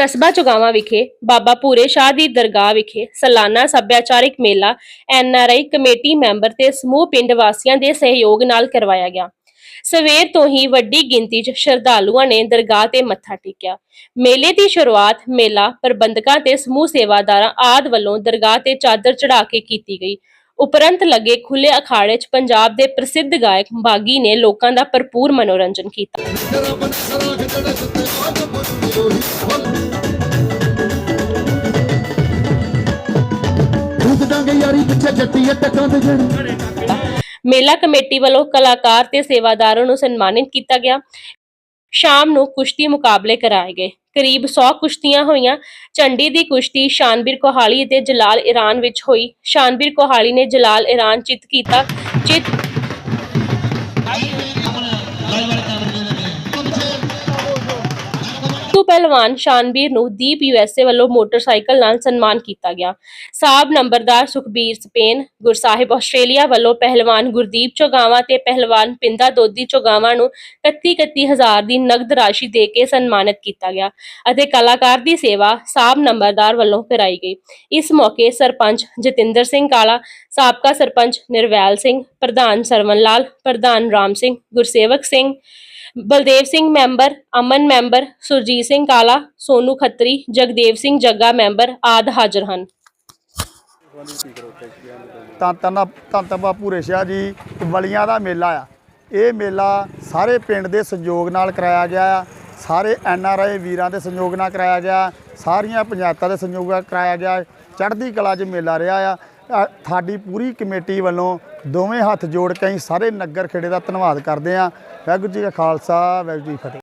ਕਸਬਾ ਚੁਗਾਵਾਂ ਵਿਖੇ, ਬਾਬਾ ਪੂਰੇ ਸ਼ਾਹ ਦੀ ਦਰਗਾਹ ਵਿਖੇ ਸਾਲਾਨਾ ਸੱਭਿਆਚਾਰਿਕ ਮੇਲਾ ਐਨਆਰਆਈ ਕਮੇਟੀ ਮੈਂਬਰ ਤੇ ਸਮੂਹ ਪਿੰਡ ਵਾਸੀਆਂ ਦੇ ਸਹਿਯੋਗ ਨਾਲ ਕਰਵਾਇਆ ਗਿਆ। ਸਵੇਰ ਤੋਂ ਹੀ ਵੱਡੀ ਗਿਣਤੀ 'ਚ ਸ਼ਰਧਾਲੂਆਂ ਨੇ ਦਰਗਾਹ ਤੇ ਮੱਥਾ ਟੇਕਿਆ। ਮੇਲੇ ਦੀ ਸ਼ੁਰੂਆਤ ਮੇਲਾ ਪ੍ਰਬੰਧਕਾਂ ਤੇ ਸਮੂਹ ਸੇਵਾਦਾਰਾਂ ਆਦ ਵੱਲੋਂ ਦਰਗਾਹ ਤੇ ਚਾਦਰ ਚੜਾ ਕੇ ਕੀਤੀ ਗਈ। ਉਪਰੰਤ ਲੱਗੇ ਖੁੱਲੇ ਅਖਾੜੇ 'ਚ ਪੰਜਾਬ ਦੇ ਪ੍ਰਸਿੱਧ ਗਾਇਕ ਬਾਗੀ ਨੇ ਲੋਕਾਂ ਦਾ ਭਰਪੂਰ ਮਨੋਰੰਜਨ ਕੀਤਾ। ਰੁਕ ਦਾਂਗੇ ਯਾਰੀ ਪਿੱਛੇ ਜੱਟੀ ਟੱਕਾਂ ਤੇ ਜੜ ਮੇਲਾ ਕਮੇਟੀ ਵੱਲੋਂ ਕਲਾਕਾਰ ਤੇ ਸੇਵਾਦਾਰਾਂ ਨੂੰ ਸਨਮਾਨਿਤ ਕੀਤਾ ਗਿਆ। ਸ਼ਾਮ ਨੂੰ ਕੁਸ਼ਤੀ ਮੁਕਾਬਲੇ ਕਰਾਏ ਗਏ। ਕਰੀਬ 100 ਕੁਸ਼ਤੀਆਂ ਹੋਈਆਂ। ਚੰਡੀ ਦੀ ਕੁਸ਼ਤੀ ਸ਼ਾਨਬੀਰ ਕੋਹਾਲੀ ਅਤੇ ਜਲਾਲ ਈਰਾਨ ਵਿੱਚ ਹੋਈ। ਸ਼ਾਨਬੀਰ ਕੋਹਾਲੀ ਨੇ ਜਲਾਲ ਈਰਾਨ ਚਿੱਤ ਕੀਤਾ। ਚਿੱਤ ਤੂ ਪਹਿਲਵਾਨ ਸ਼ਾਨਬੀਰ ਨੂੰ ਦੀਪ ਯੂਐਸਏ ਵੱਲੋਂ ਮੋਟਰਸਾਈਕਲ ਨਾਲ ਸਨਮਾਨ ਕੀਤਾ ਗਿਆ। ਸਾਬ ਨੰਬਰਦਾਰ ਸੁਖਬੀਰ ਸਪੇਨ, ਗੁਰਸਾਹਿਬ ਆਸਟ੍ਰੇਲੀਆ ਵੱਲੋਂ ਪਹਿਲਵਾਨ ਗੁਰਦੀਪ ਚੋਗਾਵਾ ਤੇ ਪਹਿਲਵਾਨ ਪਿੰਦਾ ਦੋਦੀ ਚੋਗਾਵਾ ਨੂੰ 31 ਹਜ਼ਾਰ ਦੀ ਨਗਦ ਰਾਸ਼ੀ ਦੇ ਕੇ ਸਨਮਾਨਿਤ ਕੀਤਾ ਗਿਆ ਅਤੇ ਕਲਾਕਾਰ ਦੀ ਸੇਵਾ ਸਾਬ ਨੰਬਰਦਾਰ ਵੱਲੋਂ ਕਰਾਈ ਗਈ। ਇਸ ਮੌਕੇ ਸਰਪੰਚ ਜਤਿੰਦਰ ਸਿੰਘ ਕਾਲਾ, ਸਾਬਕਾ ਸਰਪੰਚ ਨਿਰਵੈਲ ਸਿੰਘ, ਪ੍ਰਧਾਨ ਸਰਵਨ ਲਾਲ, ਪ੍ਰਧਾਨ Ram Singh, Gursewak Singh Baldev Singh member Aman member Surjit Singh Kala Sonu Khatri Jagdev Singh Jagga member ਆਦ ਹਾਜ਼ਰ ਹਨ। ਤਾਂ ਤਨਾ ਤਾਂ ਤਬਾ ਪੂਰੇ ਸ਼ਾਹ ਜੀ ਵਲੀਆਂ ਦਾ ਮੇਲਾ ਆ। ਇਹ ਮੇਲਾ ਸਾਰੇ ਪਿੰਡ ਦੇ ਸਹਿਯੋਗ ਨਾਲ ਕਰਾਇਆ ਗਿਆ ਆ। ਸਾਰੇ ਐਨ ਆਰ ਆਈ ਵੀਰਾਂ ਦੇ ਸਹਿਯੋਗ ਨਾਲ ਕਰਾਇਆ ਗਿਆ। ਸਾਰੀਆਂ ਪੰਚਾਇਤਾਂ ਦੇ ਸਹਿਯੋਗ ਨਾਲ ਕਰਾਇਆ ਗਿਆ। ਚੜ੍ਹਦੀ ਕਲਾ 'ਚ ਮੇਲਾ ਰਿਹਾ ਆ। ਅ, ਸਾਡੀ ਪੂਰੀ ਕਮੇਟੀ ਵੱਲੋਂ ਦੋਵੇਂ ਹੱਥ ਜੋੜ ਕੇ ਅਸੀਂ ਸਾਰੇ ਨਗਰ ਖੇੜੇ ਦਾ ਧੰਨਵਾਦ ਕਰਦੇ ਹਾਂ। ਵਾਹਿਗੁਰੂ ਜੀ ਕਾ ਖਾਲਸਾ, ਵਾਹਿਗੁਰੂ ਜੀ ਫਤਿਹ।